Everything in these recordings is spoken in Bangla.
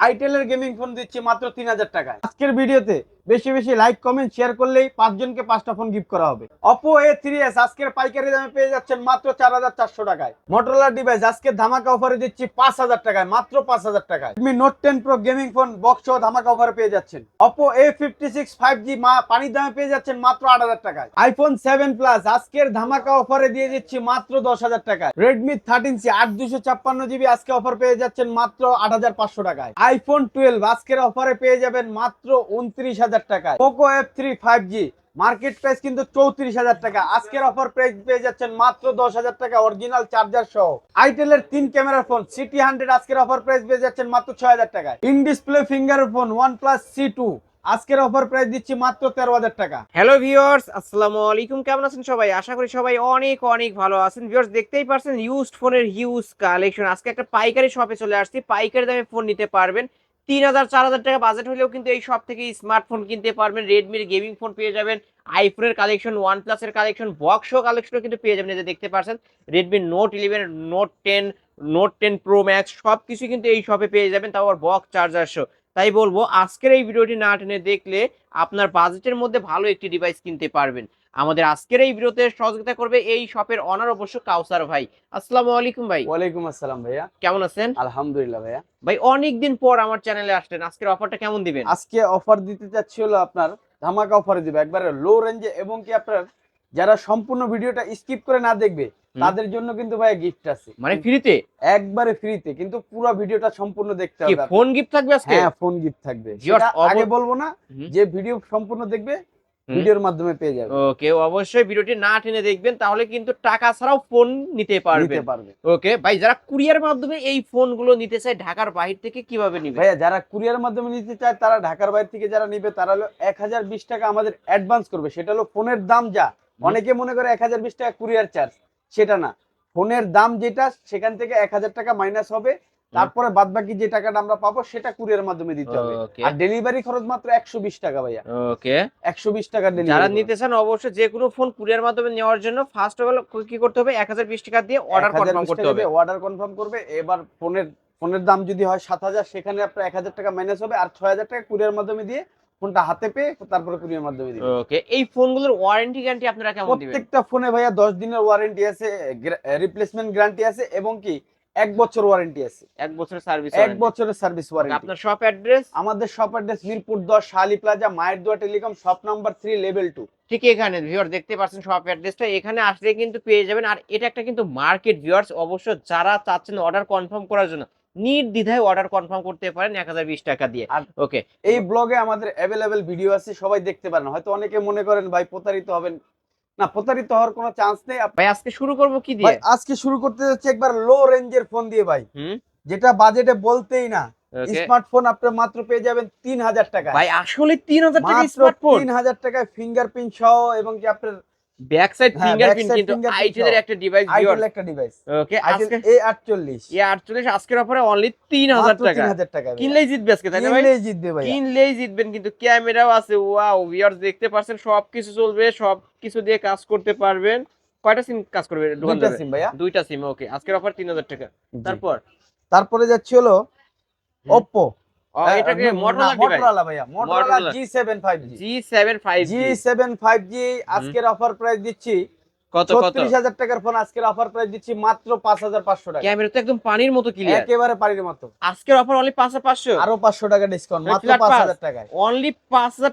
আইটেলের গেমিং ফোন দিচ্ছি মাত্র তিন হাজার টাকায়। আজকের ভিডিওতে বেশি বেশি লাইক কমেন্ট শেয়ার করলেই পাঁচজনকে পাঁচটা ফোন গিফট করা হবে। অপো এ থ্রি এস আজকের পাইকারি দামে পেয়ে যাচ্ছেন মাত্র চার হাজার চারশো টাকায়। মোটরোলা ডিভাইস আজকে ধামাকা অফারে দিচ্ছি পাঁচ হাজার টাকায়, মাত্র পাঁচ হাজার টাকায়। তুমি note ten pro gaming phone box সহ ধামাকা অফারে পেয়ে যাচ্ছেন। Oppo A fifty six five G মা, পানির দামে পেয়ে যাচ্ছেন মাত্র আট হাজার টাকায়। আইফোন সেভেন প্লাস আজকের ধামাকা অফারে দিয়ে দিচ্ছি মাত্র দশ হাজার টাকায়। রেডমি থার্টিন সি আট দুশো ছাপ্পান্ন জিবি আজকে অফার পেয়ে যাচ্ছেন মাত্র আট হাজার পাঁচশো টাকায়। আইফোন টুয়েলভ আজকের অফারে পেয়ে যাবেন মাত্র উনত্রিশ হাজার টাকায়। Poco F three five G market price কিন্তু চৌত্রিশ হাজার টাকা। আজকের অফার প্রাইস পেয়ে যাচ্ছেন মাত্র দশ হাজার টাকা অরিজিনাল চার্জার সহ। আইটেলের তিন ক্যামেরার ফোন সিটি হান্ড্রেড আজকের অফার প্রাইস পেয়ে যাচ্ছেন মাত্র ছয় হাজার টাকায়। In display finger phone one plus C two আজকের অফার প্রাইস দিচ্ছি মাত্র তেরো হাজার টাকা। হ্যালো ভিউয়ার্স আসসালামু আলাইকুম। কেমন আছেন সবাই? আশা করি সবাই অনেক অনেক ভালো আছেন। ভিউয়ার্স দেখতেই পারছেন ইউজড ফোনের হিউজ কালেকশন আজকে একটা পাইকারি শপে চলে আসছি। পাইকারি দামে ফোন নিতে পারবেন। তিন হাজার, চার হাজার টাকা বাজেট হলেও কিন্তু এই সব থেকে স্মার্টফোন কিনতে পারবেন। রেডমির গেমিং ফোন পেয়ে যাবেন। আইফোনের কালেকশন ওয়ান প্লাসের কালেকশন বক্সও কালেকশনও কিন্তু পেয়ে যাবেন এটা দেখতে পাচ্ছেন। Redmi note eleven note ten note ten pro max সব কিছু কিন্তু এই শপে পেয়ে যাবেন। আবার বক্স চার্জার শো তাই বলব আজকের এই ভিডিওটি না টেনে দেখলে আপনার বাজেটের মধ্যে ভালো একটি ডিভাইস কিনতে পারবেন। আমাদের আজকের এই ভিডিওতে সহযোগিতা করবে এই শপের অনার অবশ্য কাউসার ভাই। আসসালামু আলাইকুম ভাই। ওয়ালাইকুম আসসালাম ভাইয়া। কেমন আছেন? আলহামদুলিল্লাহ ভাইয়া। ভাই অনেকদিন পর আমার চ্যানেলে আসলেন। আজকের অফারটা কেমন দিবেন? আজকে অফার দিতে চাচ্ছি হলো আপনার ধামাকা অফারে দিবে। একবারে লো রেঞ্জে এবং কি আপনার যারা সম্পূর্ণ ভিডিওটা স্কিপ করে না দেখবে। তাদের জন্য কিন্তু ভাই গিফট আছে। মানে ফ্রিতে একবারে ফ্রিতে কিন্তু পুরো ভিডিওটা সম্পূর্ণ দেখতে হবে ফোন গিফট থাকবে আজকে? হ্যাঁ ফোন গিফট থাকবে। আগে বলব না যে ভিডিও সম্পূর্ণ দেখবে ভিডিওর মাধ্যমে পেয়ে যাবে। ওকে অবশ্যই ভিডিওটি না টেনে দেখবেন তাহলে কিন্তু টাকা ছাড়াও ফোন নিতে পারবে। ওকে ভাই যারা কুরিয়ার মাধ্যমে এই ফোনগুলো নিতে চায় ঢাকার বাহির থেকে কীভাবে নিবে? ভাইয়া যারা কুরিয়ার মাধ্যমে নিতে চায় তারা ঢাকার বাইরে থেকে যারা নিবে তারা হলো এক হাজার বিশ টাকা আমাদের অ্যাডভান্স করবে। সেটা হলো ফোনের দাম যা। অনেকে মনে করে এক হাজার বিশ টাকা কুরিয়ার চার্জ সেটা না। ফোনের দাম যেটা সেখান থেকে এক হাজার টাকা মাইনাস হবে। তারপরে বাদ বাকি যে টাকাটা আমরা পাবো সেটা কুরিয়ার মাধ্যমে দিতে হবে। আর ডেলিভারি খরচ মাত্র একশো বিশ টাকা ভাইয়া। ওকে। একশো বিশ টাকা যারা নিতে চান অবশ্যই যে কোনো ফোন কুরিয়ার মাধ্যমে নেওয়ার জন্য ফার্স্ট অফ অল কি করতে হবে? এক হাজার বিশ টাকা দিয়ে অর্ডার কনফার্ম করতে হবে। অর্ডার কনফার্ম করবে। এবার ফোনের ফোনের দাম যদি হয় সাত হাজার সেখানে আপনার এক হাজার টাকা মাইনাস হবে। আর ছয় হাজার টাকা কুরিয়ার মাধ্যমে দিয়ে ফোনটা হাতে পেয়ে তারপরে কুরিয়ার মাধ্যমে দিবে ওকে এই ফোনগুলোর ওয়ারেন্টি গ্যারান্টি আপনারা কেমন দিবেন? প্রত্যেকটা ফোনে ভাইয়া দশ দিনের ওয়ারেন্টি আছে রিপ্লেসমেন্ট গ্যারান্টি আছে এবং কি এক বছর ওয়ারেন্টি আছে। এক বছর সার্ভিস এক বছরের সার্ভিস ওয়ারেন্টি আপনার শপ অ্যাড্রেস আমাদের শপ অ্যাড্রেস মিরপুর দশ শালি প্লাজা মায়ের দোয়া telecom shop number three level two ঠিক এখানে ভিউয়ার দেখতে পাচ্ছেন শপ অ্যাড্রেসটা এখানে আসলে কিন্তু পেয়ে যাবেন। আর এটা একটা কিন্তু মার্কেট ভিউয়ার্স অবশ্য যারা চাচ্ছেন অর্ডার কনফার্ম করার জন্য নির্দ্বিধায় অর্ডার কনফার্ম করতে পারেন এক হাজার বিশ টাকা দিয়ে। ওকে এই ব্লগে আমাদের অ্যাভেলেবেল ভিডিও আছে সবাই দেখতে পারেন। হয়তো অনেকে মনে করেন ভাই প্রতারিত হবেন। না প্রতারিত হওয়ার কোনো চান্স নেই। ভাই আজকে শুরু করব কি দিয়ে? আজকে শুরু করতে যাচ্ছি একবার লো রেঞ্জের ফোন দিয়ে ভাই। যেটা বাজেটে বলতেই না। স্মার্টফোন আপনি মাত্র পেয়ে যাবেন তিন হাজার টাকা ভাই আসলে তিন হাজার টাকা স্মার্টফোন তিন হাজার টাকায় ফিঙ্গারপ্রিন্ট সহ এবং কি আপনার ব্যাক সাইড ফিঙ্গারপ্রিন্ট কিন্তু fingerprint আইটেলের একটা ডিভাইস আইটেল একটা ডিভাইস ওকে আজকে এ আটচল্লিশ। এ আটচল্লিশ আজকের অফারে অনলি তিন হাজার টাকা। তিন হাজার টাকা ভাইয়া। কিনলেই জিতবে আজকে তাই না ভাই? কিনলেই জিতবে ভাই কিনলেই জিতবেন কিন্তু ক্যামেরাও আছে ওয়াও ভিউয়ার্স দেখতে পাচ্ছেন সবকিছু চলবে সবকিছু দিয়ে কাজ করতে পারবেন। কয়টা সিম কাজ করবে দুইটা সিম ভাইয়া। দুইটা সিম ওকে আজকের অফার তিন হাজার টাকা। তারপর? তারপরে যাচ্ছে হলো হুম। আজকের অফার প্রাইস দিচ্ছি কত টাকার ফোন আজকের অফার প্রাইস দিচ্ছি মাত্র টাকা। ক্যামেরা তো একদম পানির মতো ক্লিয়ার একেবারে মতো। আজকের অফার অনলি আরও টাকা ডিসকাউন্ট মাত্র টাকায়। অনলি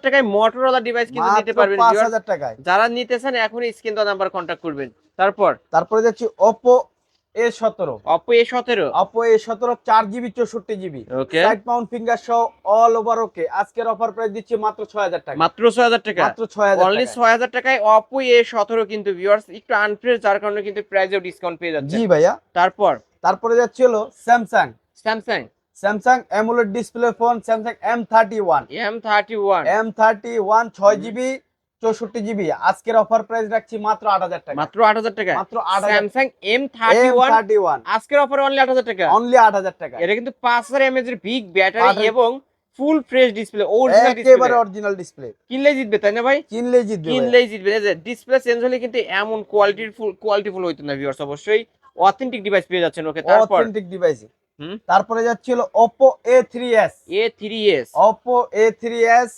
টাকায় মোটরোলা ডিভাইস কিন্তু নিতে পারবেন টাকায়। যারা নিতে চান এখনই স্ক্রিন নাম্বার কন্ট্যাক্ট করবেন। তারপর? তারপরে যাচ্ছি ওপো এ সতেরো। অপো এ সতেরো। অপো এ সতেরো চার জিবি চৌষট্টি জিবি ওকে মাউন্ট ফিঙ্গার সহ অল ওভার ওকে আজকের অফার প্রাইস দিচ্ছি মাত্র ছয় হাজার টাকা। মাত্র ছয় হাজার টাকা? মাত্র ছয় হাজার অনলি ছয় হাজার টাকায় অপো এ সতেরো কিন্তু ভিউয়ার্স একটু আনফ্রেশ যার কারণে কিন্তু প্রাইসেও ডিসকাউন্ট পেয়ে যাচ্ছে। জি ভাইয়া। তারপর? তারপরে যাচ্ছে হলো Samsung Samsung Samsung AMOLED display phone Samsung M thirty one M thirty one M thirty one ছয় জিবি চৌষট্টি জিবি আজকের অফার প্রাইস রাখছি মাত্র আট হাজার টাকা। মাত্র আট হাজার টাকা? মাত্র স্যামসাং এম থার্টি ওয়ান আজকের অফার অনলি আট হাজার টাকা। অনলি আট হাজার টাকা। এটা কিন্তু পাঁচ হাজার এমএচ এর বিগ ব্যাটারি এবং full fresh display original display একেবারে অরিজিনাল ডিসপ্লে কিনলে জিতবে তাই না ভাই? কিনলে জিতবে কিনলে জিতবে। ডিসপ্লে চেঞ্জ হলে কিন্তু এমন কোয়ালিটির ফুল কোয়ালিটি ফুল হইতো না ভিউয়ার্স অবশ্যই। অথেন্টিক ডিভাইস পেয়ে যাচ্ছেন ওকে তারপর। অথেন্টিক ডিভাইস তারপরে যাচ্ছিল Oppo A3s A3s Oppo A3s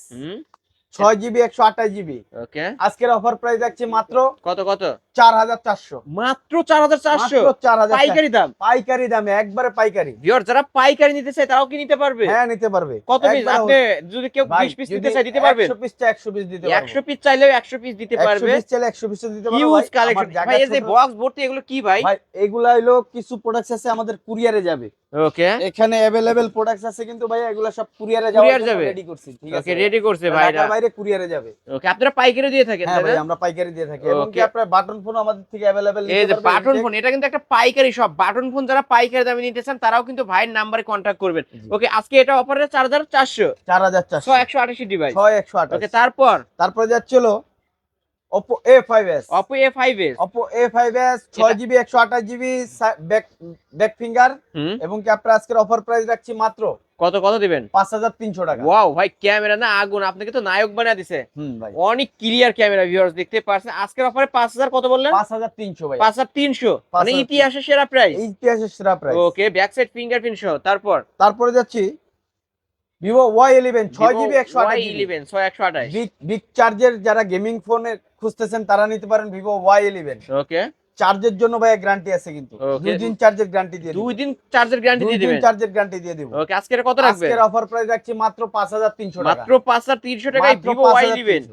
ছয় জিবি একশো আঠাশ জিবি ওকে আজকের অফার প্রাইস যাচ্ছে মাত্র কত কত? চার হাজার চারশো মাত্র চার হাজার চারশো মাত্র চার হাজার পাইকারি দাম পাইকারি দামে একবারে পাইকারি ভিওর যারা পাইকারি নিতে চায় তারাও কি নিতে পারবে হ্যাঁ নিতে পারবে কত পিস একবারে আপনি যদি কেউ ভাই, বিশ পিস যদি নিতে চায় দিতে পারবেন 100 পিস চাই 100 পিস দিতে পারবো একশো পিস চাইলেও একশো পিস দিতে 100 পারবে পিস চাইলে 100 পিস দিতে পারবো হিউজ ভাই। কালেকশন আমার জায়গা ভাই এই যে ছোট। বক্স ভর্তি এগুলো কি ভাই ভাই এগুলা হলো কিছু প্রোডাক্টস আছে আমাদের কুরিয়ারে যাবে ওকে এখানে अवेलेबल প্রোডাক্টস আছে কিন্তু ভাই এগুলা সব কুরিয়ারে যাওয়ার Courier জন্য যাবে? রেডি করছি ঠিক ওকে আছে রেডি করছে ভাইরা ঢাকার বাইরে কুরিয়ারে যাবে ওকে আপনারা পাইকারি দিয়ে থাকেন হ্যাঁ তাই ভাই না? আমরা পাইকারি দিয়ে থাকি এবং কি Okay. আপনার বাটন ফোন আমাদের থেকে अवेलेबल এই যে বাটন ফোন এটা কিন্তু একটা পাইকারি শপ বাটন ফোন যারা পাইকারি দামে নিতে চান তারাও কিন্তু ভাইয়ের নাম্বারে কন্ট্যাক্ট করবেন জি। ওকে আজকে এটা অফারে চার হাজার চারশো 4400 ছয় একশো আঠাশি ডিভাইস 6128 ওকে তারপর তারপরে যাচ্ছিল Oppo A5s Oppo A five S Oppo A5s 6GB 128GB back back finger হুম এবং কি আপনার আজকের অফার প্রাইস রাখছি মাত্র কত কত দিবেন? 5300 টাকা। ওয়াও ভাই ক্যামেরা না আগুন আপনাকে তো নায়ক বানিয়ে দিছে। অনেক ক্লিয়ার ক্যামেরা ভিউয়ার্স দেখতে পারছেন। আজকের অফারে পাঁচ হাজার কত বললেন? 5300 ভাই। পাঁচ হাজার তিনশো। মানে ইতিহাসের সেরা প্রাইস ইতিহাসের সেরা price okay back side fingerprint সহ। তারপর? তারপরে যাচ্ছি। Vivo Y11 6GB 128GB eleven ছয় একশো আঠাশ। বিগ বিগ চার্জের যারা গেমিং ফোনে খুঁজতেছেন তারা নিতে পারেন Vivo Y11 ওকে চার্জের জন্য ভাই গ্যারান্টি আছে কিন্তু। দুই দিন চার্জের গ্যারান্টি দিয়ে দুই দিন চার্জের গ্যারান্টি দুই দিয়ে দিন দিবেন? চার্জের গ্যারান্টি দিয়ে দেব। ওকে আজকে কত রাখবেন? আজকের অফার প্রাইস রাখছি মাত্র 5300 টাকা। মাত্র পাঁচ হাজার তিনশো টাকায় ভিভো ওয়াই দিবেন।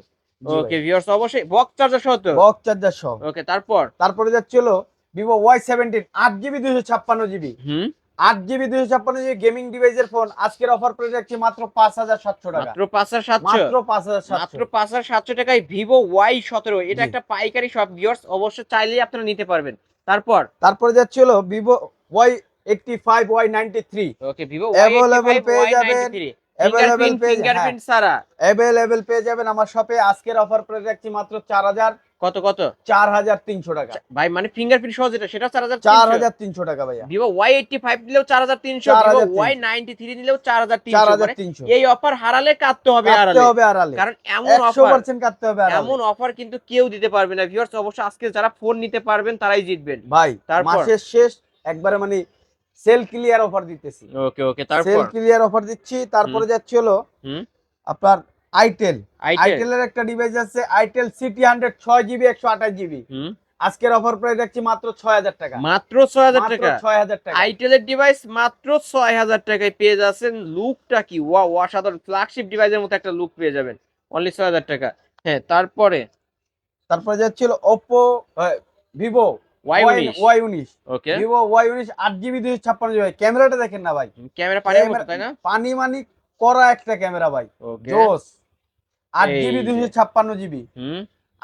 ওকে ভিউয়ার্স অবশ্যই বক্স চার্জার সহ তো? বক্স চার্জার সহ। ওকে তারপর? তারপরে যাচ্ছিল Vivo Y17 8GB 256GB হুম। 8GB 256GB গেমিং ডিভাইসের ফোন। আজকের অফার প্রাইস রাখছি মাত্র 5700 টাকা। মাত্র পাঁচ হাজার সাতশো। মাত্র 5700 মাত্র পাঁচ হাজার সাতশো টাকায় ভিভো ওয়াই সতেরো। এটা একটা পাইকারি সব ভিউয়ার্স অবশ্য চাইলেই আপনারা নিতে পারবেন। তারপর? তারপরে যাচ্ছিল Vivo Y85 Y93 ওকে ভিভো Available পেয়ে যাবেন, Available পেয়ে- ফিঙ্গারপ্রিন্ট সারা অ্যাভেলেবেল পেয়ে যাবেন আমার শপে আজকের অফার প্রাইস রাখছি মাত্র 4000 কত কত? 4300 টাকা। ভাই মানে ফিঙ্গারপ্রিন্ট সহ যেটা সেটা চার হাজার 4300 টাকা ভাইয়া। ভিভো ওয়াই এইটটি ফাইভ নিলেও চার হাজার তিনশো ওয়াই নাইনটি থ্রি নিলেও চার হাজার তিনশো। মানে 4300 এই অফার হারালে কাটতে হবে হবে আড়ালে। কারণ এমন অফার 100% কাটতে হবে এমন অফার কিন্তু কেউ দিতে পারবে না। ভিউয়ার্স অবশ্য আজকে যারা ফোন নিতে পারবেন তারাই জিতবেন। ভাই তার মাসের শেষ একবারে মানে সেল ক্লিয়ার অফার দিতেছি। ওকে ওকে সেল তারপর ক্লিয়ার অফার দিচ্ছি তারপরে যাচ্ছে হলো আপনার আইটেল আইটেল আইটেলের একটা ডিভাইস আছে আইটেল সিটি হান্ড্রেড ছয় জিবি একশো আঠাশ জিবি আজকের অফার প্রাইস রাখছি মাত্র ছয় হাজার টাকা। মাত্র ছয় হাজার টাকা? ছয় হাজার টাকা। আইটেলের ডিভাইস মাত্র ছয় হাজার টাকায় পেয়ে যাচ্ছেন। লুকটা কি? ওয়া অসাধারণ। ফ্ল্যাগশিপ ডিভাইসের মতো একটা লুক পেয়ে যাবেন। অনলি ছয় হাজার টাকা। হ্যাঁ তারপরে? তারপরে যাচ্ছিল ওপো ভিভো ওয়াই উনিশ। ওয়াই উনিশ। ওকে ভিভো ওয়াই উনিশ আট জিবি দুশো ছাপ্পান্ন জিবি ক্যামেরাটা দেখেন না ভাই। ক্যামেরা পানির তাই না? পানি মানি করা একটা ক্যামেরা ভাই। জোস আট জিবি দুইশো দুশো ছাপ্পান্ন জিবি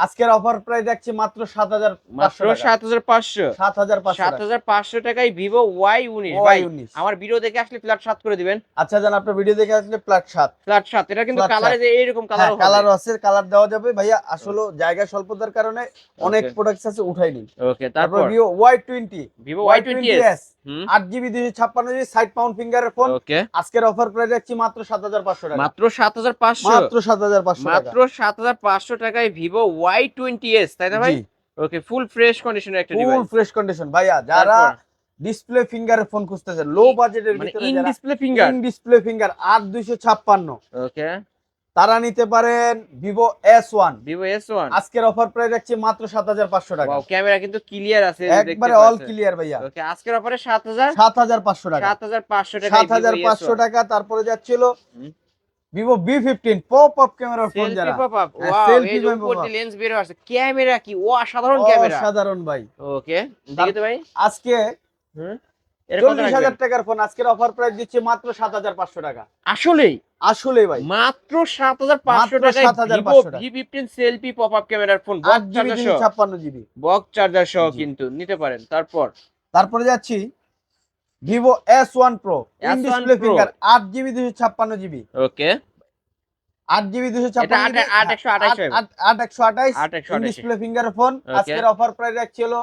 আজকের অফার প্রাইস রাখছি মাত্র সাত হাজার মাত্র সাত হাজার পাঁচশো। সাত হাজার পাঁচশো সাত হাজার পাঁচশো টাকায় ভিভো ওয়াই উনিশ। ভাই ওয়াই উনিশ। আমার ভিডিও দেখে আসলে ফ্ল্যাট করে দিবেন। আচ্ছা জান আপনার ভিডিও দেখে আসলে ফ্ল্যাট সাত। এটা কিন্তু কালারে যে এইরকম হ্যাঁ কালার কালার আছে কালার দেওয়া যাবে। ভাইয়া আসলে জায়গা স্বল্পতার কারণে অনেক. প্রোডাক্টস আছে উঠাইনি ওকে তারপর? Vivo Y twenty Vivo Y twenty S হুম। আট জিবি দুশো ছাপ্পান্ন জিবি সাইড পাউন্ড ফিঙ্গারের ফোন আজকের অফার প্রাইস রাখছি মাত্র সাত হাজার পাঁচশো টাকা। মাত্র সাত হাজার পাঁচশো। মাত্র সাত হাজার পাঁচশো টাকা। মাত্র সাত হাজার পাঁচশো টাকায় ভিভো ওয়াই টোয়েন্টি এস তাই না ভাই? ওকে ফুল ফ্রেশ কন্ডিশনের একটা ডিভাইস ফুল ফ্রেশ কন্ডিশন ভাইয়া যারা ডিসপ্লে ফিঙ্গারের ফোন খুঁজতেছে লো বাজেটের ভিতরে in display finger in display finger দুইশো ছাপ্পান্ন। ওকে তারা নিতে পারেন Vivo S one Vivo S one আজকের অফার প্রাইস রাখছি মাত্র সাত হাজার পাঁচশো টাকা। ওয়াও ক্যামেরা কিন্তু ক্লিয়ার আছে একবারে অল ক্লিয়ার ভাইয়া। ওকে আজকের অফারে সাত হাজার? সাত হাজার পাঁচশো টাকা। সাত হাজার পাঁচশো টাকা সাত হাজার পাঁচশো টাকা তারপরে যাচ্ছিল। Vivo B fifteen pop up ক্যামেরার ফোন যারা। Selfie pop up pop-up। উপর দিয়ে লেন্স বের হচ্ছে ক্যামেরা কি? ও অসাধারণ ক্যামেরা সাধারণ ভাই। ওকে দেখি তো ভাই। আজকে চল্লিশ হাজার? টাকার ফোন আজকের অফার প্রাইস দিচ্ছে মাত্র সাত হাজার পাঁচশো টাকা। আসলেই? আসলে ভাই। মাত্র সাত হাজার পাঁচশো মাত্র টাকায় 7,500 টাকা। V fifteen selfie pop up ক্যামেরার ফোন আট জিবি ছাপ্পান্ন জিবি বক্স চার্জার সহ জি। কিন্তু নিতে পারেন। তারপর? তারপরে যাচ্ছি Vivo S one pro display finger আট জিবি দুশো ছাপ্পান্ন জিবি ওকে আট জিবি দুশো ছাপ্পান্ন আট- একশো আঠাইশ ডিসপ্লে ফিঙ্গার ফোন আজকের অফার প্রাইস হলো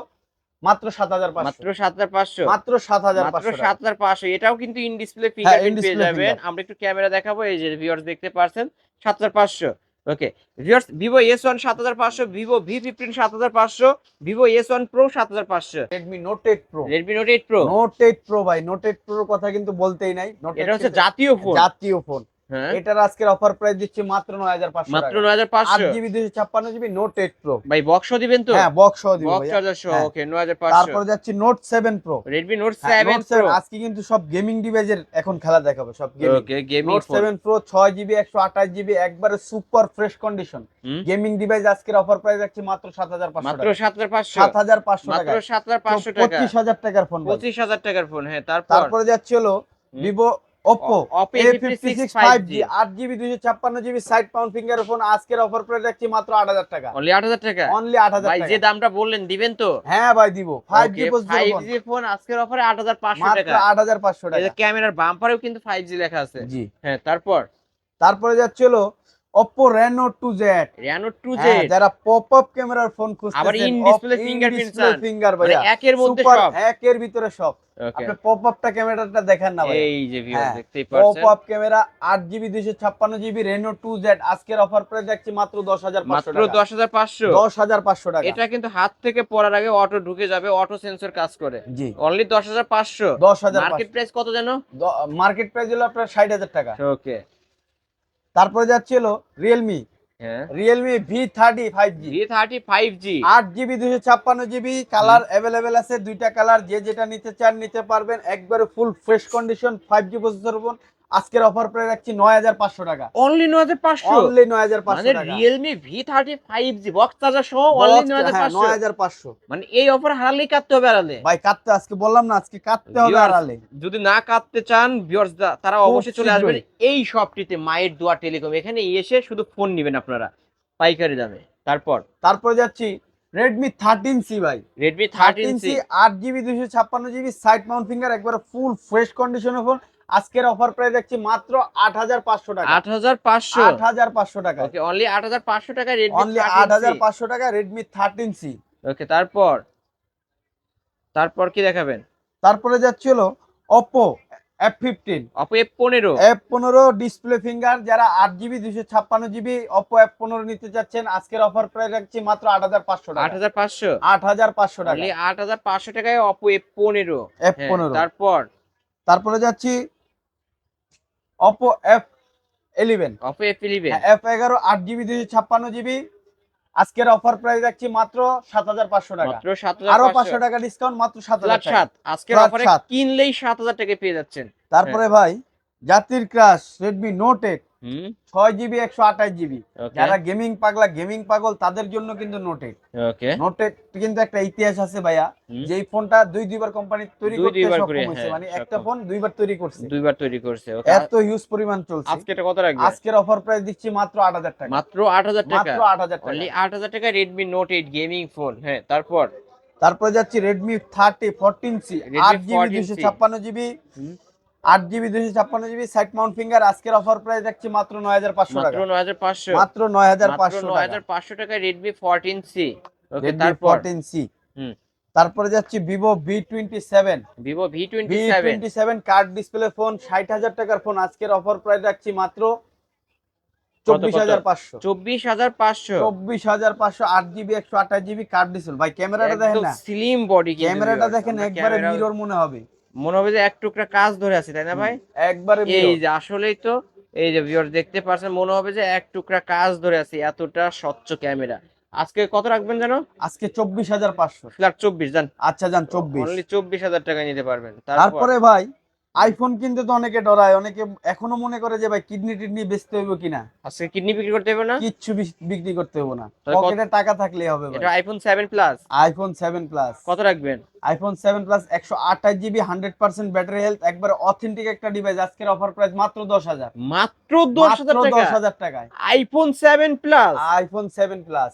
মাত্র সাত হাজার মাত্র সাত হাজার পাঁচশো। মাত্র সাত হাজার মাত্র সাত হাজার পাঁচশো। এটাও কিন্তু ইন ডিসপ্লে ফিঙ্গার পেয়ে যাবেন। আমরা একটু ক্যামেরা দেখাবো এই যে ভিউয়ার্স দেখতে পারছেন সাত হাজার পাঁচশো। Okay viewers Vivo S one সাত হাজার পাঁচশো ভিভো ভি ফিফটিন সাত হাজার পাঁচশো ভিভো এস ওয়ান প্রো সাত হাজার পাঁচশো। Redmi note eight pro Redmi note eight pro note eight pro ভাই। নোট এইট প্রোর কথা কিন্তু বলতেই নাই। এটা হচ্ছে জাতীয় ফোন জাতীয় ফোন এটার আজকের অফার প্রাইস দিচ্ছি মাত্র নয় হাজার পাঁচশো মাত্র টাকা। নয় হাজার আট পাঁচশো জিবি দুশো ছাপ্পান্ন জিবি নোট এইট প্রো ভাই বক্স দিবেন তো? হ্যাঁ বক্স দিব বক্স চার্জার সহ হ্যাঁ। ওকে নয় হাজার পাঁচশো। যাচ্ছি note seven pro Redmi note seven note আজকে কিন্তু সব গেমিং ডিভাইসের এখন খেলা দেখাবো সব gaming okay gaming note phone seven pro ছয় জিবি একশো আঠাশ জিবি একবারে super fresh condition gaming device আজকের অফার প্রাইস যাচ্ছে মাত্র সাত হাজার পাঁচশো মাত্র টাকা। সাত হাজার সাত হাজার পাঁচশো মাত্র টাকা সাত হাজার পাঁচশো টাকা। পঁচিশ হাজার টাকার ফোন পঁচিশ হাজার টাকার ফোন হ্যাঁ তারপর? তারপরে যাচ্ছে হলো। Vivo Oppo A56 5G five G আট জিবি দুশো ছাপ্পান্ন GB side pound finger phone আজকের অফার প্রাইস রাখছি মাত্র আট হাজার টাকা। অনলি আট হাজার টাকা? অনলি আট হাজার ভাই যে টাকা দামটা বললেন দিবেন তো? হ্যাঁ ভাই দিব। Five G five phone G phone আজকের অফারে আট হাজার পাঁচশো মাত্র টাকা। আট হাজার পাঁচশো এই টাকা। যে ক্যামেরার বাম্পারেও কিন্তু ফাইভ জি লেখা আছে। জি। হ্যাঁ তারপর? তারপরে যাচ্ছে হলো Oppo Reno 2Z Reno two হ্যাঁ, জেড যারা পপ আপ ক্যামেরার ফোন খুঁজতেছেন আবার in-display fingerprint চান। ফিঙ্গার ভাইয়া। একের মধ্যে সব। একের ভিতরে সব। আপনি পপ আপটা ক্যামেরাটা দেখেন না ভাই এই যে ভিউয়ার হ্যাঁ, দেখতেই পপ পাচ্ছেন। আপ ক্যামেরা আট জিবি দুইশো ছাপ্পান্ন জিবি রেনো টু জেড আজকের অফার প্রাইস দেখছি মাত্র দশ হাজার পাঁচশো মাত্র দশ হাজার পাঁচশো। দশ হাজার পাঁচশো টাকা। এটা কিন্তু হাত থেকে পড়ার আগে অটো ঢুকে যাবে অটো সেন্সর কাজ করে। জি। অনলি দশ হাজার পাঁচশো। দশ হাজার মার্কেট প্রাইস কত জানো মার্কেট প্রাইস হলো আপনার ষাট হাজার টাকা। ওকে তারপরে যাচ্ছে হলো Realme Realme V thirty five G V thirty five G আট জিবি দুশো ছাপ্পান্ন জিবি কালার অ্যাভেলেবেল আছে দুইটা কালার যে যেটা নিতে চান নিতে পারবেন। একবারে full fresh condition five G processor phone আজকের অফার প্রাইস রাখছি নয় হাজার পাঁচশো টাকা। অনলি নয় হাজার পাঁচশো? অনলি নয় হাজার পাঁচশো মানে টাকা। Realme V thirty five G box charger সহ অনলি নয় হাজার হ্যাঁ, পাঁচশো নয় হাজার পাঁচশো। মানে এই অফার হারালেই কাটতে হবে আড়ালে। ভাই কাটতে আজকে বললাম না আজকে কাটতে হবে আড়ালে। যদি না কাটতে চান ভিউয়ার্স তারা অবশ্যই চলে আসবেন এই শপটিতে মায়ের দোয়া টেলিকম এখানে এসে শুধু ফোন নেবেন আপনারা পাইকারি দামে। তারপর? তারপরে যাচ্ছি রেডমি থার্টিন সি ভাই। রেডমি থার্টিন থার্টিন সি আট জিবি দুশো ছাপ্পান্ন জিবি সাইড মাউন্ট ফিঙ্গার একবারে ফুল ফ্রেশ কন্ডিশনের ফোন আজকের অফার প্রাইস দেখছি মাত্র আট হাজার পাঁচশো টাকা। আট হাজার পাঁচশো? আট হাজার পাঁচশো টাকা। ওকে অনলি আট হাজার পাঁচশো টাকা রেডমি অনলি আট হাজার পাঁচশো টাকা রেডমি থার্টিন সি ওকে তারপর? তারপর কি দেখাবেন? তারপরে যাচ্ছে হলো অপো এফ পনেরো। এফ পনেরো ডিসপ্লে ফিঙ্গার যারা আট জিবি দুশো ছাপ্পান্ন জিবি ওপো এফ পনেরো নিতে চাচ্ছেন আজকের অফার প্রাইস রাখছি মাত্র আট হাজার পাঁচশো আট টাকা হাজার পাঁচশো? আট হাজার পাঁচশো টাকা। অনলি আট হাজার পাঁচশো টাকায় অপো এফ পনেরো। এফ হ্যাঁ, পনেরো তারপর? তারপরে যাচ্ছি Oppo F eleven Oppo F eleven F এগারো আট জিবি দুইশো ছাপ্পান্ন জিবি আজকের অফার প্রাইস দেখছি মাত্র সাত হাজার পাঁচশো টাকা। আরও পাঁচশো। টাকা ডিসকাউন্ট মাত্র সাত হাজার সাত। আজকের অফারে কিনলেই সাত হাজার টাকা পেয়ে যাচ্ছেন। তারপরে ভাই জাতির ক্রাশ রেডমি নোট এইট ছয় জিবি একশো আঠাশ জিবি যারা গেমিং পাগলা গেমিং পাগল তাদের জন্য কিন্তু note eight okay note eight কিন্তু একটা ইতিহাস আছে ভাইয়া। যে ফোনটা দুই দুইবার কোম্পানি তৈরি করতে সক্ষম হয়েছে। হ্যাঁ, মানে একটা ফোন দুইবার তৈরি করছে। দুইবার তৈরি করছে এত হিউজ পরিমাণ চলছে। আজকে এটা কত রাখবে? আজকের অফার প্রাইস দিচ্ছি মাত্র আট হাজার টাকা। মাত্র আট হাজার টাকা? মাত্র আট হাজার টাকা। অনলি আট হাজার টাকা Redmi note eight gaming phone হ্যাঁ তারপর? তারপরে যাচ্ছি Redmi thirty fourteen C Redmi আট জিবি 14C দুশো ছাপ্পান্ন জিবি হুম। আট জিবি দুশো ছাপ্পান্ন জিবি সাইড মাউন্ট ফিঙ্গার আজকের অফার প্রাইস দেখছি মাত্র নয় হাজার পাঁচশো মাত্র টাকা। নয় হাজার পাঁচশো। মাত্র নয় হাজার পাঁচশো নয় হাজার পাঁচশো টাকা Redmi fourteen C Redmi fourteen C তারপরে যাচ্ছি Vivo V twenty seven Vivo V twenty seven card display phone ষাট হাজার টাকার ফোন আজকের অফার প্রাইস রাখছি মাত্র চব্বিশ হাজার পাঁচশো। চব্বিশ হাজার পাঁচশো। চব্বিশ হাজার পাঁচশো আট জিবি একশো আঠাশ জিবি কার্ড ডিসপ্লে ভাই ক্যামেরাটা দেখেন না। স্লিম বডি ক্যামেরাটা দেখেন একবারে মিরর মনে হবে। মনে হবে যে এক টুকরা কাজ ধরে আছে তাই না ভাই? একবারে এই যে আসলেই তো এই যে ভিউয়ার দেখতে পাচ্ছেন মনে হবে যে এক টুকরা কাজ ধরে আছে এতটা স্বচ্ছ ক্যামেরা। আজকে কত রাখবেন জানো? আজকে চব্বিশ হাজার পাঁচশো। ফ্ল্যাট চব্বিশ জান। আচ্ছা যান চব্বিশ। অনলি চব্বিশ হাজার টাকা নিতে পারবেন। তারপরে? ভাই আইফোন কিনতে তো অনেকে ডরায় অনেকে এখনও মনে করে যে ভাই কিডনি টিডনি বেচতে হইব কিনা? আজকে কিডনি বিক্রি করতে হবে না? কিচ্ছু বিক্রি করতে হব না। পকেটে টাকা থাকলেই হবে এটা iPhone seven plus iPhone seven plus কত রাখবেন? আইফোন সেভেন প্লাস একশো আঠাশ GB hundred percent battery health একবার অথেন্টিক একটা ডিভাইস আজকের অফার প্রাইস মাত্র দশ হাজার। মাত্র দশ হাজার টাকায়। IPhone seven plus iPhone seven plus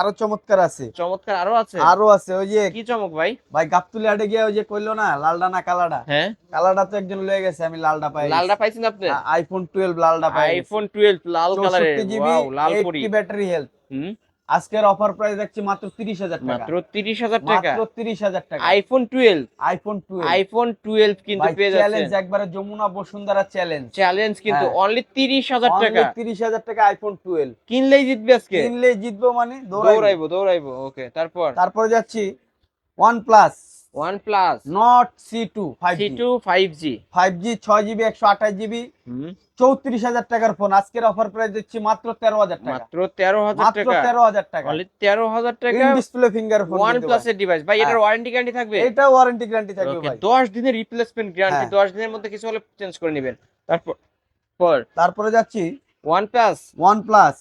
আরও চমৎকার আছে চমৎকার আরও আছে? আরও আছে ওই যে কি চমক ভাই? ভাই গাবতুলি আটে গিয়ে ওই যে কইলো না লালডা না কালাডা? হ্যাঁ। কালাডা তো একজন লয়ে গেছে আমি লালডা পাই। লালটা পাইছেন আপনি? আইফোন টুয়েলভ লালডা পাই আইফোন টুয়েলভ লাল কালারের। জিবি লাল ব্যাটারি হেলথ হুম? আজকের অফার প্রাইস দেখছি মাত্র তিরিশ হাজার টাকা। মাত্র তিরিশ হাজার টাকা। মাত্র তিরিশ হাজার টাকা। IPhone twelve iPhone twelve iPhone twelve কিন্তু পেয়ে যাচ্ছেন। চ্যালেঞ্জ একবারে যমুনা বসুন্ধরা চ্যালেঞ্জ চ্যালেঞ্জ কিন্তু হ্যাঁ। অনলি তিরিশ হাজার টাকা। তিরিশ হাজার টাকা আইফোন টুয়েলভ কিনলেই জিতবে আজকে? কিনলেই জিতবো মানে দৌড়াইবো। দৌড়াইবো ওকে তারপর? তারপরে যাচ্ছি one plus one plus Nord C two five C G two চৌত্রিশ হাজার টাকার ফোন আজকের অফার প্রাইস দিচ্ছি মাত্র তেরো হাজার টাকা। মাত্র তেরো হাজার টাকা। তেরো হাজার টাকা। তেরো হাজার টাকা display finger phone one plus এর ডিভাইস ভাই এটার। ওয়ারেন্টি গ্যারান্টি থাকবে? এটা ওয়ারেন্টি গ্যারান্টি থাকবে ভাই। দশ দিনের রিপ্লেসমেন্ট গ্যারান্টি। দশ দিনের মধ্যে কিছু হলে চেঞ্জ করে নেবেন। তারপর পর। তারপরে যাচ্ছি। One plus one plus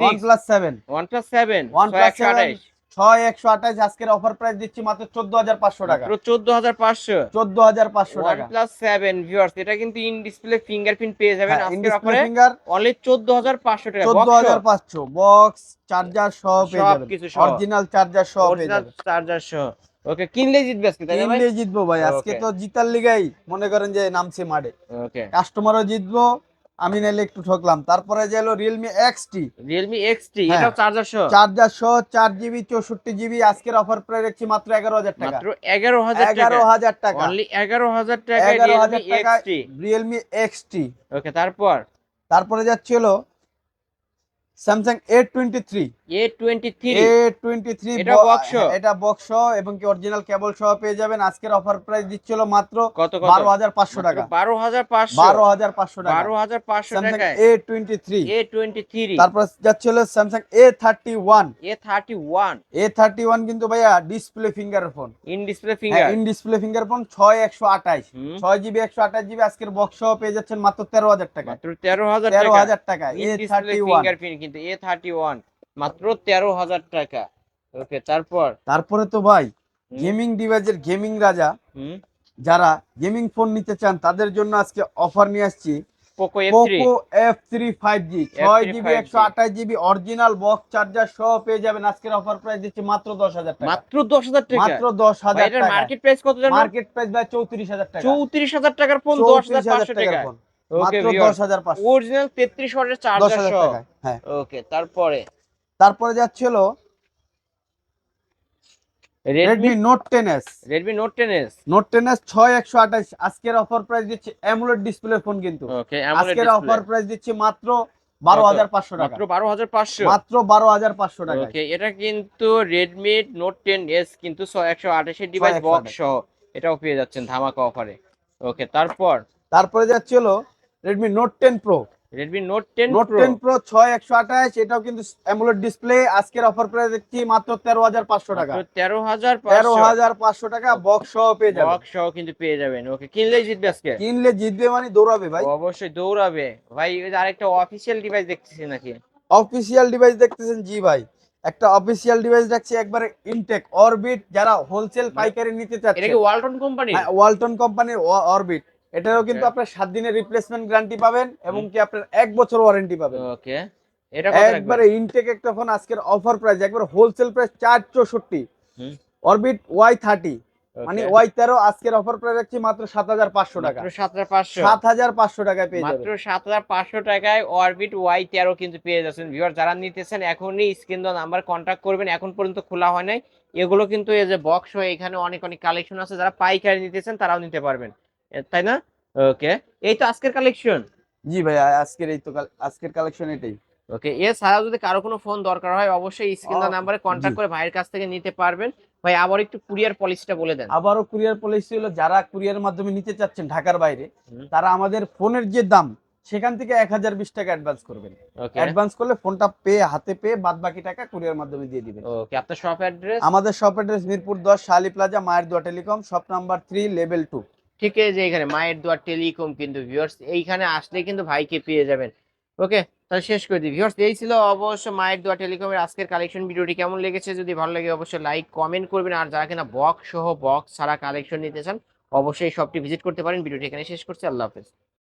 one plus seven one plus seven one plus আঠাইশ ছয় একশো আঠাশ আজকের অফার প্রাইস দিচ্ছি মাত্র চোদ্দ হাজার পাঁচশো টাকা। চোদ্দ হাজার পাঁচশো? চোদ্দ হাজার পাঁচশো টাকা। প্লাস সেভেন ভিউয়ার্স এটা কিন্তু ইন ডিসপ্লে ফিঙ্গারপ্রিন্ট পেয়ে যাবেন ফিঙ্গার অনলি চোদ্দ হাজার পাঁচশো টাকা চোদ্দ হাজার পাঁচশো বক্স চার্জার সহ পেয়ে সব যাবেন অরিজিনাল চার্জার সহ পেয়ে অরিজিনাল যাবেন। চার্জার সহ। ওকে কিনলেই জিতবে আজকে তাই কিনলে জিতবো ভাই আজকে তো জিতার লিগাই মনে করেন যে নামছে মাঠে। ওকে কাস্টমারও জিতবো আমি নাইলে একটু ঠকলাম। তারপরে যে হলো Realme X T Realme X T হ্যাঁ। এটাও চার্জার সহ চার জিবি চৌষট্টি জিবি আজকের অফার প্রায় রাখছি মাত্র এগারো হাজার টাকা। মাত্র এগারো হাজার এগারো হাজার টাকা। অনলি এগারো হাজার টাকা এগারো হাজার টাকা রিয়েলমি এক্স টি ওকে তারপর? তারপরে যাচ্ছে হলো Samsung A twenty three A twenty three A twenty three এটা box সহ? এটা বক্স এবং কি অরিজিনাল কেবল সহ পেয়ে যাবেন। আজকের অফার প্রাইস দিচ্ছিল মাত্র কত কত? বারো হাজার পাঁচশো টাকা। বারো হাজার পাঁচশো। বারো হাজার পাঁচশো টাকা। বারো হাজার পাঁচশো স্যামসাং টাকায়? A twenty three A twenty three তারপর যাচ্ছে হলো Samsung A thirty one A thirty one A thirty one কিন্তু ভাইয়া display finger phone in display finger in display finger phone ছয় একশো আঠাইশ ছয় জিবি একশো আঠাশ জিবি আজকের বক্স সহ পেয়ে যাচ্ছেন মাত্র তেরো হাজার টাকা। মাত্র তেরো হাজার তেরো টাকা। হাজার টাকা। এ ইন কিন্তু এ থার্টি ওয়ান মাত্র তেরো হাজার টাকা। ওকে তারপর? তারপরে তো ভাই গেমিং ডিভাইসের গেমিং রাজা যারা গেমিং ফোন নিতে চান তাদের জন্য আজকে অফার নিয়ে আসছি। Poco F three five G ছয় জিবি একশো আঠাশ জিবি অরিজিনাল বক্স চার্জার সহ পেয়ে যাবেন। আজকের অফার প্রাইস দিচ্ছি মাত্র দশ হাজার টাকা। মাত্র দশ হাজার টাকা? মাত্র দশ হাজার মার্কেট প্রাইস কত মার্কেট প্রাইস ভাই চৌত্রিশ হাজার টাকা। চৌত্রিশ হাজার টাকার ফোন দশ হাজার টাকার ফোন মাত্র দশ হাজার পাঁচশো। অরিজিনাল ওয়াটের চার্জার টাকা হ্যাঁ। ওকে তারপরে? যাচ্ছিল আজকের অফার প্রাইস দিচ্ছি ডিসপ্লে ফোন কিন্তু। ওকে আজকের অফার প্রাইস দিচ্ছি মাত্র বারো হাজার পাঁচশো টাকা মাত্র মাত্র ওকে এটা কিন্তু রেডমি নোট টেন এস কিন্তু ডিভাইস 128 বক্স সহ এটাও পেয়ে যাচ্ছেন ধামাকা অফারে ওকে তারপর? তারপরে যাচ্ছিল Redmi note ten pro Redmi note ten note ten pro ছয় একশো আঠাশ এটাও কিন্তু অ্যামুলেট ডিসপ্লে আজকের অফার প্রাইস দেখছি মাত্র তেরো হাজার পাঁচশো টাকা। তেরো হাজার তেরো হাজার পাঁচশো টাকা বক্স সহ পেয়ে যাবেন। বক্স সহ কিন্তু পেয়ে যাবেন। ওকে কিনলেই জিতবে আজকে। কিনলে জিতবে মানে দৌড়াবে ভাই। অবশ্যই দৌড়াবে। ভাই আরেকটা অফিসিয়াল ডিভাইস দেখতেছি নাকি? অফিসিয়াল ডিভাইস দেখতেছেন জি ভাই। একটা অফিসিয়াল ডিভাইস দেখছি একবারে ইনটেক অরবিট যারা হোলসেল পাইকারি নিতে চাচ্ছে। এটা কি ওয়ালটন কোম্পানি হ্যাঁ, ওয়ালটন কোম্পানির অরবিট এটারও কিন্তু আপনার সাত দিনের রিপ্লেসমেন্ট গ্যারান্টি পাবেন এবং কি আপনার এক বছর ওয়ারেন্টি পাবেন। ওকে এটা কত? একবারে ইনটেক একটা ফোন আজকের অফার প্রাইস একবার হোলসেল প্রাইস চার চৌষট্টি হুম। অরবিট ওয়াই থার্টি Okay, মানে ওয়াই তেরো আজকের অফার প্রাইস রাখছি মাত্র সাত হাজার পাঁচশো টাকা। মাত্র সাত হাজার পাঁচশো। সাত হাজার পাঁচশো টাকায় পেয়ে মাত্র সাত হাজার পাঁচশো টাকায় অরবিট ওয়াই তেরো কিন্তু পেয়ে যাচ্ছেন ভিউয়ার যারা নিতেছেন এখনই স্ক্রিন দেওয়া নাম্বার কন্ট্যাক্ট করবেন। এখন পর্যন্ত খোলা হয় নাই। এগুলো কিন্তু এই যে বক্স হয়ে এখানে অনেক অনেক কালেকশন আছে। যারা পাইকারি নিতেছেন তারাও নিতে পারবেন। তাই না? ওকে এই তো আজকের কালেকশন জি ভাই আজকের এই তো আজকের কালেকশন এটাই। ওকে এছাড়াও যদি কারও কোনো ফোন দরকার হয় অবশ্যই স্ক্রিন নাম্বারে কন্ট্যাক্ট করে ভাইয়ের কাছ থেকে নিতে পারবেন। ভাই আবার একটু কুরিয়ার পলিসিটা বলে দেন। আবারও কুরিয়ার পলিসি হলো যারা কুরিয়ার মাধ্যমে নিতে চাচ্ছেন ঢাকার বাইরে তারা আমাদের ফোনের যে দাম সেখান থেকে এক হাজার বিশ টাকা অ্যাডভান্স করবেন। ওকে অ্যাডভান্স করলে ফোনটা পেয়ে হাতে পেয়ে বাদ বাকি টাকা কুরিয়ার মাধ্যমে দিয়ে দিবেন। ওকে আপনার শপ অ্যাড্রেস আমাদের শপ অ্যাড্রেস মিরপুর দশ শালি প্লাজা মায়ের দোয়া telecom shop number three level two ঠিক আছে, এখানে মায়ের দোয়ার টেলিকম কিন্তু ভিউয়ার্স এইখানে আসলে কিন্তু ভাইকে পেয়ে যাবেন। ওকে তাহলে শেষ করে দিই। ভিউয়ার্স এই ছিল অবশ্য মায়ের দোয়া টেলিকমের আজকের কালেকশন ভিডিওটি কেমন লেগেছে? যদি ভালো লাগে অবশ্যই লাইক কমেন্ট করবেন। আর যারা কিনা বক্স সহ বক্স ছাড়া কালেকশন নিতে চান, অবশ্যই সবটি ভিজিট করতে পারেন। ভিডিওটি এখানে শেষ করছি। আল্লাহ হাফেজ।